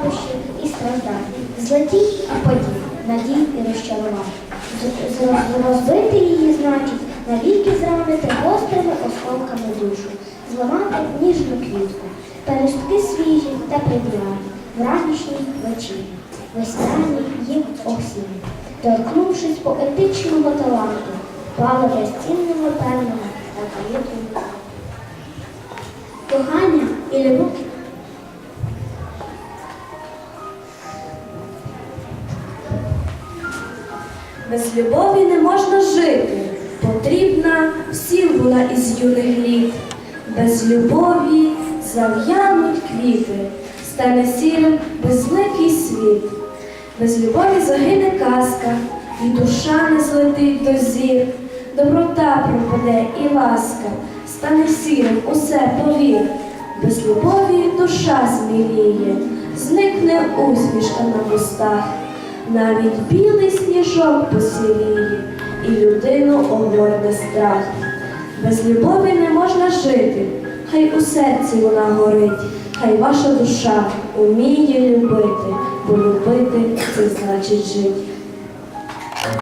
радощів і страждань, злетіть і падіть, надій і розчарувань. Розбити її значить, навіки зранити гострими осколками душу, зламати ніжну квітку, перестки свіжі та придіяні, в ранішній вечірі, весняній їм осінь, торкнувшись поетичного таланту, пали безцінними певними та квітами. Кохання і любов Без любові не можна жити, потрібна всім вона із юних літ. Без любові зав'януть квіти, стане сірим безликий світ. Без любові загине казка, і душа не злетить до зір. Доброта пропаде і ласка, стане сірим усе повір. Без любові душа зміліє, зникне усмішка на вустах. Навіть білий сніжок посіріє, і людину огорне страх. Без любові не можна жити, хай у серці вона горить, хай ваша душа уміє любити, бо любити це значить жити.